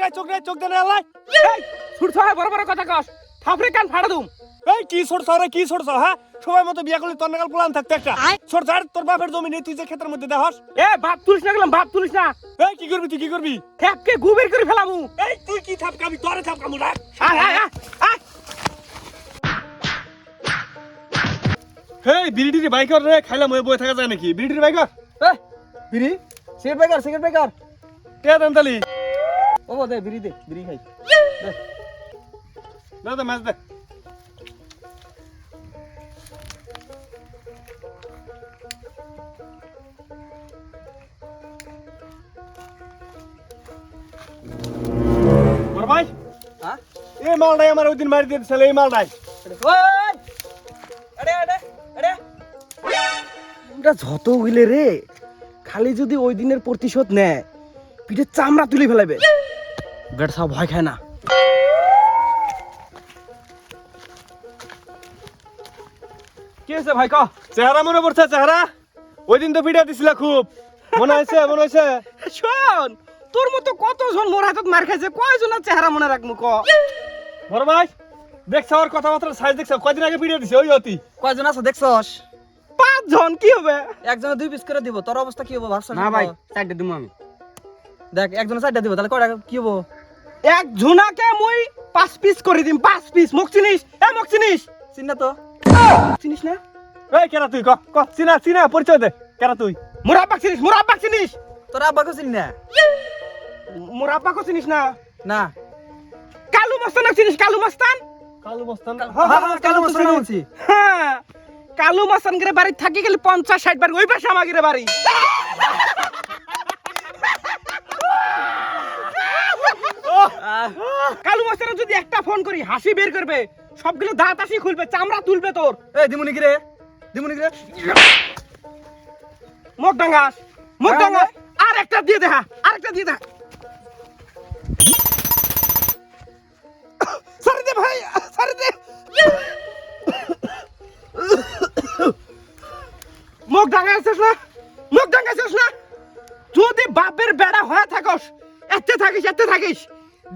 নাই চোখ নাই চোখ দেনে আলাই এই! ছুটছ হয় বড় বড় কথা কস। থাপড়ে কান ফাড়া দুম? এই কি রে কি হ্যাঁ? সময় মতো বিয়া করলি তোর নাগাল প্লান থাকতে একটা। তোর বাপের জমি নেই তুই যে ক্ষেতের মধ্যে দেহস? এ বাপ তুলিস না গেলাম বাপ তুলিস না। এই কি করবি তুই কি করবি? ঠ্যাপকে গুবের করে ফেলামু। এই তুই কি থাপকাবি তোরে থাপকামু রাখ। আয় আয় আয় আয়। হেই বিড়িটির বাইকর রে খাইলাম ওই বই থাকা যায় নাকি? বিড়িটির বাইকর? বিড়ি? সিগারেট বেকার সিগারেট বেকার কে দেন তালি? দে বিড়ি দে বিড়ি খাই। না দে মাছ দে। ভাই হ্যাঁ? এই মালটাই আমার ওই দিন মারি দিয়ে দিছিল এই মালটাই। ওটা যত হইলে রে খালি যদি ওই দিনের প্রতিশোধ নেয় পিঠে চামড়া তুলে ফেলাবে। বেটা সব ভয় খায় না কি হয়েছে ভাই ক? চেহারা মনে পড়ছে চেহারা? ওই দিন তো পিঠা দিছিল খুব। মনে হয়েছে মনে হয়েছে শোন তোর মতো কতজন মোর হাতত মার খাইছে কয়জনের চেহারা মনে রাখমু ক? বড় ভাই দেখছ ওর কথাবার্তা সাইজ দেখছ? কয়দিন আগে পিঠা দিছে ওই অতি। কয়জন আছে দেখছস? পাঁচজন কি হবে? একজনে দুই পিস করে দিব তোর অবস্থা কি হব ভাবছ না ভাই চারটে দিমু আমি। দেখ একজনে চারটা দিব তাহলে কয়টা কি হব? এক ঝুনাকে মুই পাঁচ পিস করে দিম পাঁচ পিস মুখ চিনিস? এ মুখ চিনিস? চিন না তো। চিনিস না? এই কেরা তুই? ক ক চিনা চিনা পরিচয় দে। কেরা তুই? মুরাব্বাক চিনিস মুরাব্বাক চিনিস? তোর আব্বাকে চিন না? মুরাব্বাকও চিনিস না? না। কালু মস্তানক চিনিস? কালু মস্তান? কালু মস্তান? হ্যাঁ, হ্যাঁ, কালু মস্তান বলছি। হ্যাঁ। কালু মস্তান গেলে বাড়ি থাকি গেলে পঞ্চাশ ষাট বার ওই পাশে আমাদের বাড়ি। কালু মস্তানের যদি একটা ফোন করি হাসি বের করবে। সবগুলো দাঁত আসি খুলবে চামড়া তুলবে তোর। এই দিমুনি কি রে দিমুনি কি রে মুখ ডাঙ্গাস মুখ ডাঙ্গাস আর একটা দিয়ে দেখা আর একটা দিয়ে দেখা সারি দে ভাই সারি দে। মুখ ডাঙ্গাইছিস না? মুখ ডাঙ্গাইছিস না? যদি বাপের বেড়া হয়ে থাকস এতে থাকিস এতে থাকিস।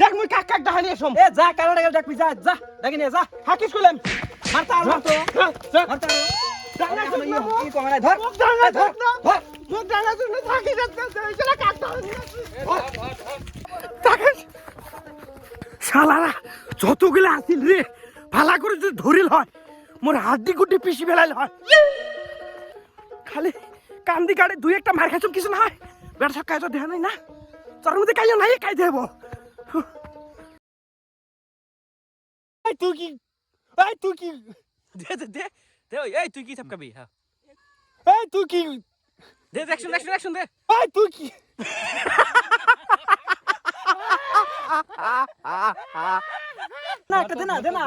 দেখ মুই কাক কাক ডাহানি এসম এ যা কানাডা গেল ডাকবি যা যা ডাকি নিয়ে যা। হাকিস কইলাম মারতা আর মারতো মারতে আরও। ডাঙ্গাইছিস না কি কমে নাই ধর। মুখ ডাঙ্গাইছিস না। মুখ ডাঙ্গাইছিস না থাকিস এতে সেটা কাক ডাহানি থাকিস শালারা যতগুলো আসিল রে ভালা করে যদি ধরিল হয় মোর হাড্ডি গুড্ডি পিসি ফেলাইল হয়। খালি কান্দি কাটে দুই একটা মার খাইছম কিছু না হয়। বেড়া সব কাজ দেখা নাই না। তোর মধ্যে কাইয়া নাই কাই দেব এই তুই কি এই তুই কি দে দে দে দে এই তুই কি থাপকাবি হ্যাঁ এই তুই কি দে দেখছুন দেখছুন দেখছুন দে এই তুই কি না দে না দে না